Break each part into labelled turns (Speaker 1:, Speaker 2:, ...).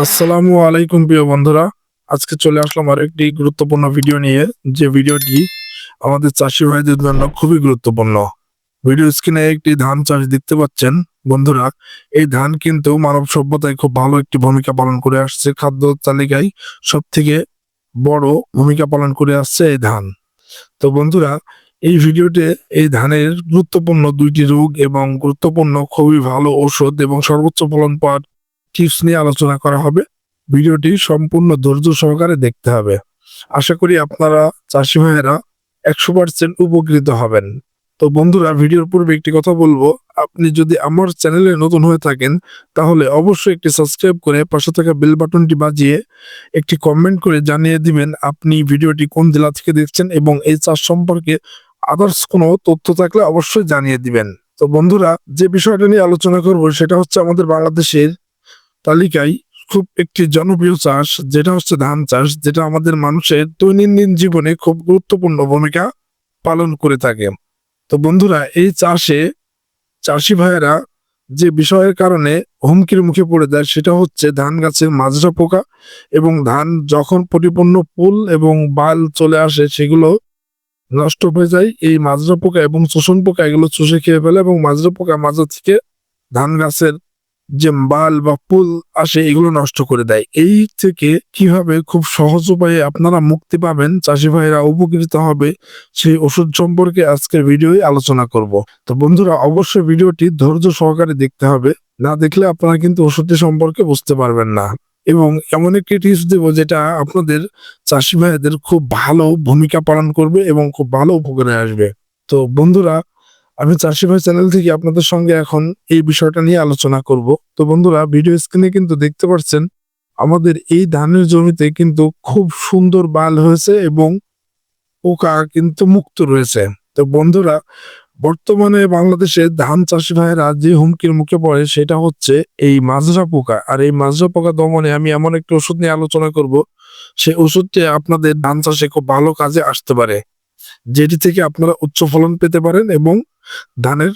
Speaker 1: আসসালামু আলাইকুম প্রিয় বন্ধুরা। আজকে চলে আসলাম আর একটি গুরুত্বপূর্ণ ভিডিও নিয়ে, যে ভিডিওটি আমাদের চাষি ভাইদের জন্য খুবই গুরুত্বপূর্ণ। ভিডিও স্ক্রিনে একটি ধান চাষ দেখতে পাচ্ছেন বন্ধুরা। এই ধান কিন্তু মানব সভ্যতায় খুব ভালো একটি ভূমিকা পালন করে আসছে। খাদ্য তালিকায় সব থেকে বড় ভূমিকা পালন করে আসছে এই ধান। তো বন্ধুরা, এই ভিডিওতে এই ধানের গুরুত্বপূর্ণ দুইটি রোগ এবং গুরুত্বপূর্ণ খুবই ভালো ঔষধ এবং সর্বোচ্চ ফলন পাওয়ার টিপস নিয়ে আলোচনা করা হবে। ভিডিওটি সম্পূর্ণ ধৈর্য সহকারে দেখতে হবে। আশা করি আপনারা চাষি ভাইয়েরা একশো পার্সেন্ট উপকৃত হবেন। তো বন্ধুরা, ভিডিওর পূর্বে একটি কথা বলব। আপনি যদি আমার চ্যানেলে নতুন হয়ে থাকেন, তাহলে অবশ্যই একটি সাবস্ক্রাইব করে পাশে থাকা বেল বাটনটি বাজিয়ে একটি কমেন্ট করে জানিয়ে দিবেন আপনি ভিডিওটি কোন জেলা থেকে দেখছেন এবং এই চাষ সম্পর্কে আদার্স কোনো তথ্য থাকলে অবশ্যই জানিয়ে দিবেন। তো বন্ধুরা, যে বিষয়টা নিয়ে আলোচনা করব, সেটা হচ্ছে আমাদের বাংলাদেশের তালিকায় খুব একটি জনপ্রিয় চাষ, যেটা হচ্ছে ধান চাষ, যেটা আমাদের মানুষের দৈনন্দিন জীবনে খুব গুরুত্বপূর্ণ ভূমিকা পালন করে থাকে। তো বন্ধুরা, এই চাষে চাষি ভাইয়েরা যে বিষয়ের কারণে হুমকির মুখে পড়ে যায়, সেটা হচ্ছে ধান গাছের মাজরা পোকা এবং ধান যখন পরিপূর্ণ ফুল এবং বাল চলে আসে, সেগুলো নষ্ট হয়ে যায়। এই মাজরা পোকা এবং শোষণ পোকা এগুলো চুষে খেয়ে ফেলে এবং মাজরা পোকা মাজা থেকে ধান গাছের যে বাল বা ফুল আসে, এগুলো নষ্ট করে দেয়। এই থেকে কীভাবে খুব সহজ উপায়ে আপনারা মুক্তি পাবেন, চাষি ভাইরা উপকৃত হবে, সেই ওষুধ সম্পর্কে আজকের ভিডিওই আলোচনা করব। তো বন্ধুরা, অবশ্যই ভিডিওটি ধৈর্য সহকারে দেখতে হবে। না দেখলে আপনারা কিন্তু ওষুধটি সম্পর্কে বুঝতে পারবেন না। এবং এমন একটি টিপস দেবো, যেটা আপনাদের চাষি ভাইদের খুব ভালো ভূমিকা পালন করবে এবং খুব ভালো উপকারে আসবে। তো বন্ধুরা আমি চাষি ভাই চ্যানেল থেকে আপনাদের সঙ্গে এখন এই বিষয়টা নিয়ে আলোচনা করব। তো বন্ধুরা, ভিডিও স্ক্রিনে কিন্তু দেখতে পাচ্ছেন, আমাদের এই ধানের জমিতে কিন্তু খুব সুন্দর বাল হয়েছে এবং পোকা কিন্তু মুক্ত রয়েছে। তো বন্ধুরা, বর্তমানে বাংলাদেশে ধান চাষি ভাইয়েরা যে হুমকির মুখে পড়ে সেটা হচ্ছে এই মাজরা পোকা। আর এই মাজরা পোকা দমনে আমি এমন একটা ওষুধ নিয়ে আলোচনা করব সেই ওষুধটি আপনাদের ধান চাষে খুব ভালো কাজে আসতে পারে, যেটি থেকে আপনারা উচ্চ ফলন পেতে পারেন এবং ধানের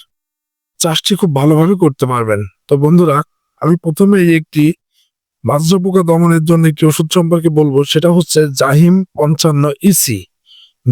Speaker 1: চাষটি খুব ভালোভাবে করতে পারবেন। তো বন্ধুরা, আমি প্রথমে একটি মাজরা পোকা দমনের জন্য একটি ওষুধ সম্পর্কে বলব, সেটা হচ্ছে জাহিম পঞ্চান্ন ইসি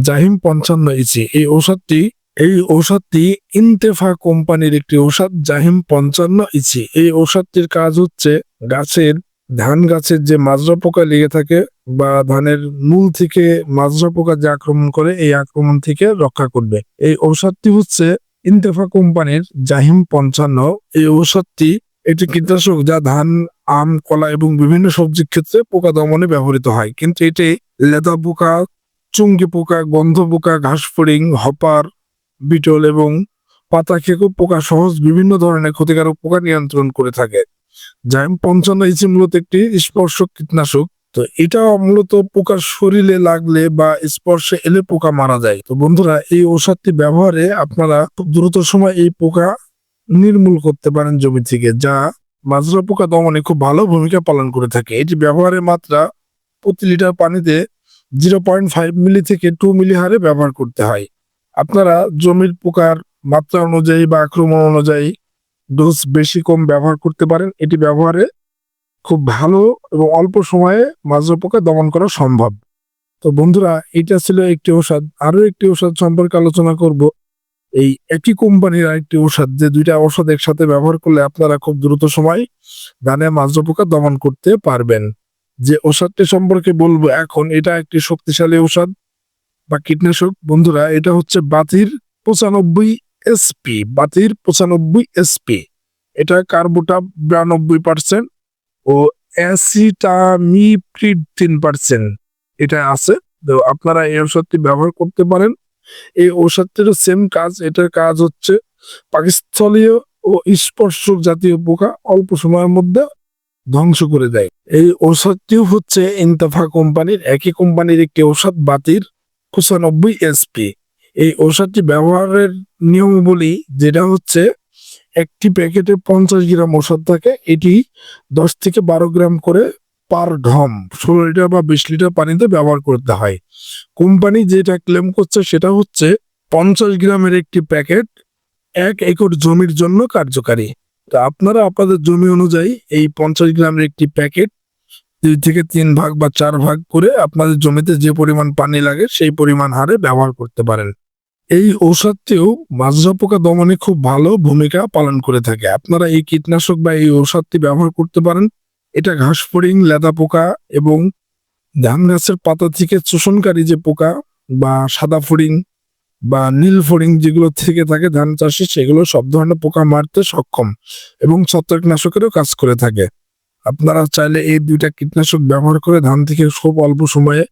Speaker 1: জাহিম পঞ্চান্ন ইসি এই ঔষধটি এই ঔষধটি ইনতেফা কোম্পানির একটি ঔষধ, জাহিম পঞ্চান্ন ইসি এই ঔষধটির কাজ হচ্ছে গাছের ধান গাছের যে মাজরা পোকা লেগে থাকে বা ধানের মূল থেকে মাজরা পোকা যে আক্রমণ করে, এই আক্রমণ থেকে রক্ষা করবে। এই ঔষধটি হচ্ছে ইন্তেফা কোম্পানির জাহিম পঞ্চান্ন। এই ঔষধটি একটি কীটনাশক যা ধান, আম, কলা এবং বিভিন্ন সবজির ক্ষেত্রে পোকা দমনে ব্যবহৃত হয়। কিন্তু এটি লেদা পোকা, চুঙ্গি পোকা, গন্ধ পোকা ঘাস ফড়িং হপার, বিটল এবং পাতা খেকো পোকা সহজ বিভিন্ন ধরনের ক্ষতিকারক পোকা নিয়ন্ত্রণ করে থাকে। জাইম পঞ্চান্ন ইসি মূলত একটি স্পর্শক কীটনাশক। তো এটা মূলত পোকার শরীরে লাগলে বা স্পর্শে এলে পোকা মারা যায়। তো বন্ধুরা, এই ঔষধটি ব্যবহারে আপনারা খুব দ্রুত সময় এই পোকা নির্মূল করতে পারেন জমি থেকে, যা মাজরা পোকা দমনে খুব ভালো ভূমিকা পালন করে থাকে। এটি ব্যবহারের মাত্রা প্রতি লিটার পানিতে জিরো পয়েন্ট ফাইভ মিলি থেকে টু মিলি হারে ব্যবহার করতে হয়। আপনারা জমির পোকার মাত্রা অনুযায়ী বা আক্রমণ অনুযায়ী ডোজ বেশি কম ব্যবহার করতে পারেন। এটি ব্যবহারে খুব ভালো এবং অল্প সময়ে মাজরা পোকা দমন করা সম্ভব। তো বন্ধুরা, এটা ছিল একটি ঔষধ। আরও একটি ঔষধ সম্পর্কে আলোচনা করব। এই একই কোম্পানির আরেকটি ঔষধ যে দুইটা ঔষধ একসাথে ব্যবহার করলে আপনারা খুব দ্রুত সময় ধানে মাজরা পোকা দমন করতে পারবেন। যে ঔষধটি সম্পর্কে বলব এখন, এটা একটি শক্তিশালী ঔষধ বা কীটনাশক। বন্ধুরা, এটা হচ্ছে বাতির পঁচানব্বই এসপি বাতির পঁচানব্বই এসপি এটা কার্বোটা বিরানব্বই পার্সেন্ট ও অ্যাসিটামিপ্রিড তিন পার্সেন্ট এটা আছে। তো আপনারা এই ঔষধটি ব্যবহার করতে পারেন। এই ঔষধটিরও সেম কাজ। এটার কাজ হচ্ছে পাকিস্থলীয় ও স্পর্শক জাতীয় পোকা অল্প সময়ের মধ্যে ধ্বংস করে দেয়। এই ঔষধটিও হচ্ছে ইনতাফা কোম্পানির। একই কোম্পানির একটি ঔষধ, বাতির পঁচানব্বই এসপি এই ঔষধটি ব্যবহারের নিয়মাবলী যেটা হচ্ছে, একটি প্যাকেটে পঞ্চাশ গ্রাম ওষুধ থাকে, এটি দশ থেকে বারো গ্রাম করে পার ঢম, ষোলো লিটার বা বিশ লিটার পানিতে ব্যবহার করতে হয়। কোম্পানি যেটা ক্লেম করছে সেটা হচ্ছে, পঞ্চাশ গ্রামের একটি প্যাকেট এক একর জমির জন্য কার্যকারী। তো আপনারা আপনাদের জমি অনুযায়ী এই পঞ্চাশ গ্রামের একটি প্যাকেট দুই থেকে তিন ভাগ বা চার ভাগ করে আপনাদের জমিতে যে পরিমাণ পানি লাগে সেই পরিমাণ হারে ব্যবহার করতে পারেন। এই ঔষধটিও মাজরা পোকা দমনে খুব ভালো ভূমিকা পালন করে থাকে। আপনারা এই কীটনাশক বা এই ঔষধটি ব্যবহার করতে পারেন। এটা ঘাস ফড়িং লেদা পোকা এবং ধান গাছের পাতা থেকে শোষণকারী যে পোকা বা সাদা ফড়িং বা নীল ফড়িং যেগুলো থেকে থাকে ধান চাষে, সেগুলো সব ধরনের পোকা মারতে সক্ষম এবং ছত্রাকনাশকেরও কাজ করে থাকে। আপনারা চাইলে এই দুইটা কীটনাশক ব্যবহার করে ধান থেকে খুব অল্প সময়ে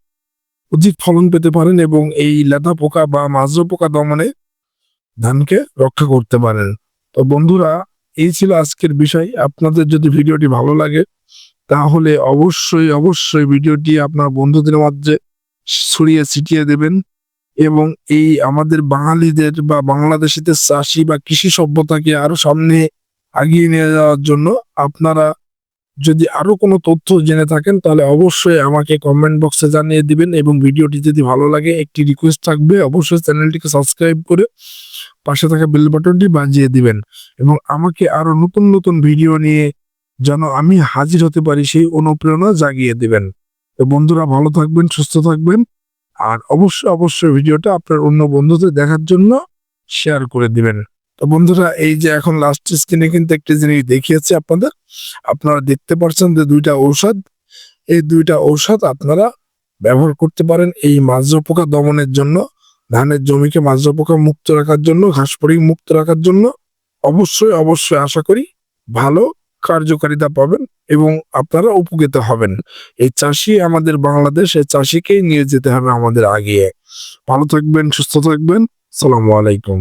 Speaker 1: অধিক ফলন পেতে পারেন এবং এই লেদা পোকা বা মাজরা পোকা দমনে ধানকে রক্ষা করতে পারেন। তো বন্ধুরা, এই ছিল আজকের বিষয়। আপনাদের যদি ভিডিওটি ভালো লাগে, তাহলে অবশ্যই অবশ্যই ভিডিওটি আপনার বন্ধুদের মাঝে ছড়িয়ে ছিটিয়ে দেবেন এবং এই আমাদের বাঙালিদের বা বাংলাদেশিদের চাষি বা কৃষি সভ্যতাকে আরও সামনে আগিয়ে নিয়ে যাওয়ার জন্য আপনারা যদি আরও কোনো তথ্য জেনে থাকেন, তাহলে অবশ্যই আমাকে কমেন্ট বক্সে জানিয়ে দিবেন এবং ভিডিওটি যদি ভালো লাগে, একটি রিকোয়েস্ট থাকবে, অবশ্যই চ্যানেলটিকে সাবস্ক্রাইব করে পাশে থাকা বেল বাটনটি বাজিয়ে দিবেন এবং আমাকে আরও নতুন নতুন ভিডিও নিয়ে যেন আমি হাজির হতে পারি, সেই অনুপ্রেরণা জাগিয়ে দিবেন। তো বন্ধুরা, ভালো থাকবেন, সুস্থ থাকবেন আর অবশ্যই অবশ্যই ভিডিওটা আপনার অন্য বন্ধুদের দেখার জন্য শেয়ার করে দিবেন। তো বন্ধুরা, এই যে এখন লাস্ট স্ক্রিনে কিন্তু একটি জিনিস দেখিয়েছি আপনাদের। আপনারা দেখতে পাচ্ছেন যে দুইটা ঔষধ, এই দুইটা ঔষধ আপনারা ব্যবহার করতে পারেন এই মাজরা পোকা দমনের জন্য, ধানের জমিকে মাজরা পোকা মুক্ত রাখার জন্য ঘাস পরি মুক্ত রাখার জন্য। অবশ্যই অবশ্যই আশা করি ভালো কার্যকারিতা পাবেন এবং আপনারা উপকৃত হবেন। এই চাষি আমাদের বাংলাদেশ, এই চাষিকেই নিয়ে যেতে হবে আমাদের আগিয়ে ভালো থাকবেন, সুস্থ থাকবেন। সালামু আলাইকুম।